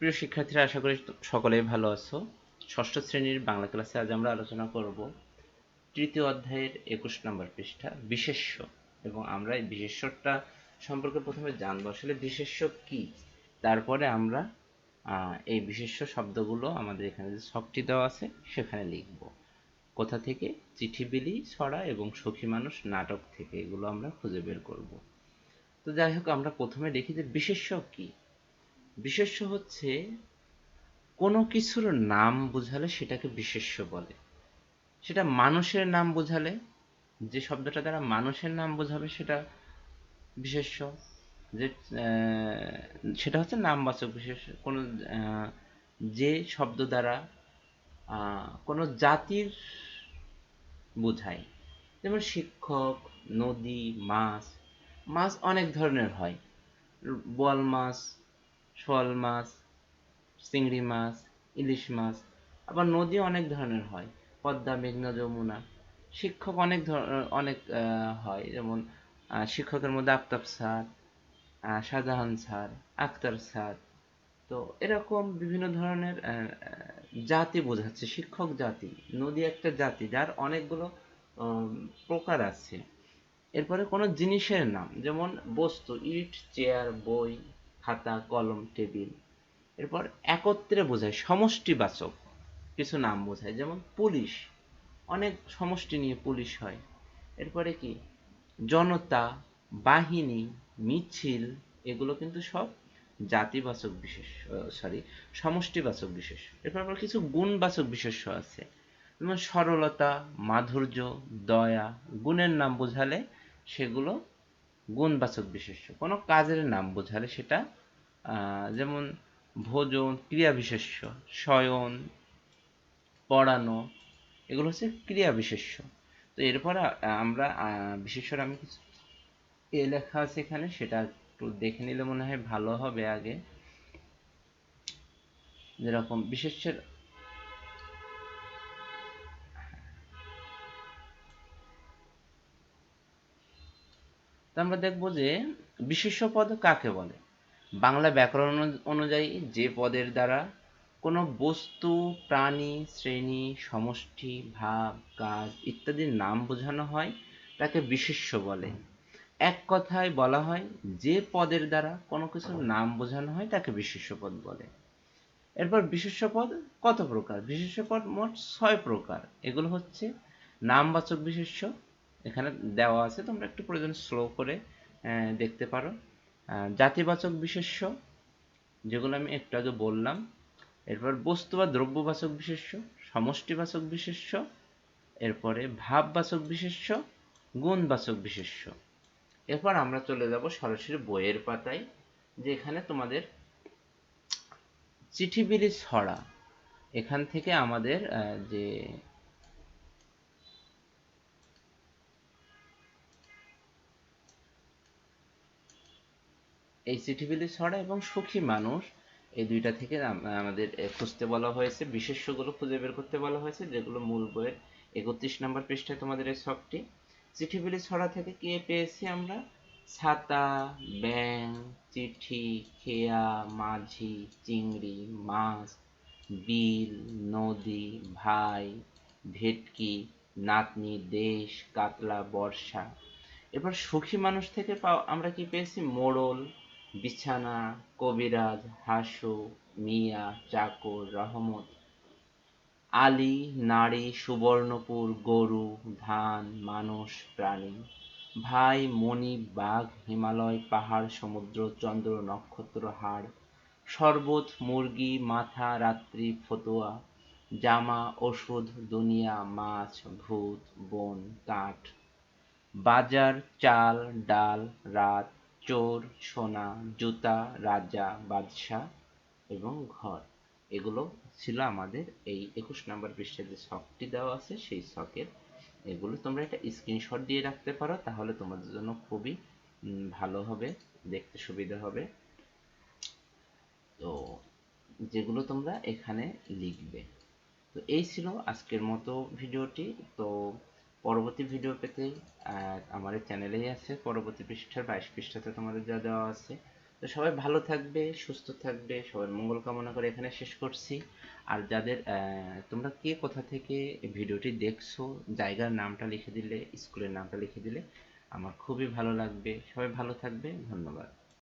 প্রিয় শিক্ষার্থীরা, আশা করি সকলেই ভালো আছো। ষষ্ঠ শ্রেণির বাংলা ক্লাসে আজ আমরা আলোচনা করব তৃতীয় অধ্যায়ের একুশ নম্বর পৃষ্ঠা, বিশেষ্য। এবং আমরা এই বিশেষ্যটা সম্পর্কে প্রথমে জানব, আসলে বিশেষ্য কি? তারপরে আমরা এই বিশেষ্য শব্দগুলো আমাদের এখানে যে শখটি দেওয়া আছে, সেখানে লিখব। কোথা থেকে? চিঠি বিলি ছড়া এবং সখী মানুষ নাটক থেকে। এগুলো আমরা খুঁজে বের করব। তো যাই হোক, আমরা প্রথমে দেখি যে বিশেষ্য কি। বিশেষ্য হচ্ছে, কোনো কিছুর নাম বোঝালে সেটাকে বিশেষ্য বলে। সেটা মানুষের নাম বোঝালে, যে শব্দটা দ্বারা মানুষের নাম বোঝাবে সেটা বিশেষ্য। যে সেটা হচ্ছে নামবাচক বিশেষ কোনো যে শব্দ দ্বারা কোনো জাতির বোঝায়। যেমন শিক্ষক, নদী, মাছ মাছ অনেক ধরনের হয়। বোয়াল মাছ শোয়াল মাছ, চিংড়ি মাছ, ইলিশ মাছ, আবার নদী অনেক ধরনের হয়, পদ্মা, মেঘনা, যমুনা। শিক্ষক অনেক অনেক হয়, যেমন শিক্ষকের মধ্যে Aftab sir Shahjahan sir Akhtar sir. তো এরকম বিভিন্ন ধরনের জাতি বোঝাচ্ছে, শিক্ষক জাতি, নদী একটা জাতি, যার অনেকগুলো প্রকার আছে। এরপরে কোনো জিনিসের নাম, যেমন বস্তু, ইট, চেয়ার, বই খাতা, কলম, টেবিল। এরপর একত্রে বোঝায় সমষ্টিবাচক। কিছু নাম বোঝায়, যেমন পুলিশ। অনেক সমষ্টি নিয়ে পুলিশ হয়। এরপরে কি? জনতা, বাহিনী, মিছিল, এগুলো কিন্তু সব জাতিবাচক বিশেষ সরি সমষ্টিবাচক বিশেষ। এরপর আবার কিছু গুণবাচক বিশেষ্য আছে। যেমন সরলতা, মাধুর্য, দয়া, গুণের নাম বোঝালে সেগুলো গুণবাচক বিশেষ্য। কোনো কাজের নাম বোঝালে সেটা যেমন ভোজন, ক্রিয়া বিশেষ্য, শয়ন, পড়ানো, এগুলো হচ্ছে ক্রিয়া বিশেষ্য। তো এরপর আমরা বিশেষ্যর আমি কিছু এ লেখা আছে এখানে, সেটা একটু দেখে নিলে মনে হয় ভালো হবে আগে। যেরকম বিশেষ্যের আমরা দেখব যে বিশেষ্য পদ কাকে বলে? বাংলা ব্যাকরণ অনুযায়ী যে পদের দ্বারা কোনো বস্তু, প্রাণী, শ্রেণি, সমষ্টি, ভাব, কাজ ইত্যাদির নাম বোঝানো হয়, তাকে বিশেষ্য বলে। এক কথায় বলা হয়, যে পদের দ্বারা কোনো কিছুর নাম বোঝানো হয়, তাকে বিশেষ্য পদ বলে। এরপর বিশেষ্য পদ কত প্রকার? বিশেষ্য পদ মোট ছয় প্রকার। এগুলো হচ্ছে নামবাচক বিশেষ্য এখানে দেওয়া আছে, তোমরা একটু প্রয়োজন স্লো করে দেখতে পারো। জাতিবাচক বিশেষ্য, যেগুলো আমি একটু আগে বললাম। এরপর বস্তু বা দ্রব্যবাচক বিশেষ্য, সমষ্টিবাচক বিশেষ্য, এরপরে ভাববাচক বিশেষ্য, গুণবাচক বিশেষ্য। এরপর আমরা চলে যাব সরাসরি বইয়ের পাতায় যে এখানে তোমাদের চিঠিবিলি ছড়া। এখান থেকে আমাদের যে এই চিঠি চিঠিবিলি ছড়া এবং সুখী মানুষ, এই দুইটা থেকে আমাদের খুঁজতে বলা হয়েছে। বিশেষ্যগুলো খুঁজে বের করতে বলা হয়েছে, যেগুলো মূল বইয়ের একত্রিশ নম্বর পৃষ্ঠায় তোমাদের এই ছকটি। চিঠিবিলি ছড়া থেকে কে পেয়েছি আমরা? ছাতা ব্যাং চিঠি, খেয়া, মাঝি, চিংড়ি, মাছ, বিল, নদী, ভাই, ভেটকি, নাতনি, দেশ, কাতলা, বর্ষা। এবার সুখী মানুষ থেকে পাও, আমরা কি পেয়েছি? মোড়ল বিছানা, কবিরাজ, হাসু, মিয়া, চাকর, রহমত। আলী, নারী, সুবর্ণপুর, গরু, ধান, মানুষ, প্রাণী। ভাই, মণি, বাঘ, হিমালয়, পাহাড়, সমুদ্র, চন্দ্র, নক্ষত্র, হাড়। শরবত, মুরগি, মাথা, রাত্রি, ফতোয়া। জামা, ওষুধ, দুনিয়া, মাছ, ভূত, বন, কাঠ। বাজার, চাল, ডাল, রাত চোর, সোনা, জুতা, রাজা, বাদশাহ এবং ঘর। এগুলো ছিল আমাদের এই একুশ নম্বর পৃষ্ঠে যে শখটি দেওয়া আছে, সেই শখের এগুলো তোমরা একটা স্ক্রিনশট দিয়ে রাখতে পারো, তাহলে তোমাদের জন্য খুবই ভালো হবে, দেখতে সুবিধা হবে। তো যেগুলো তোমরা এখানে লিখবে। তো এই ছিল আজকের মতো ভিডিওটি। তো পরবর্তী ভিডিও পেতে আমার এই চ্যানেলেই আছে, পরবর্তী পৃষ্ঠার বাইশ পৃষ্ঠাতে তোমাদের যা দেওয়া আছে। তো সবাই ভালো থাকবে, সুস্থ থাকবে সবার মঙ্গল কামনা করে এখানে শেষ করছি। আর যাদের তোমরা কে কোথা থেকে ভিডিওটি দেখছ, জায়গার নামটা লিখে দিলে, স্কুলের নামটা লিখে দিলে, আমার খুবই ভালো লাগবে। সবাই ভালো থাকবে, ধন্যবাদ।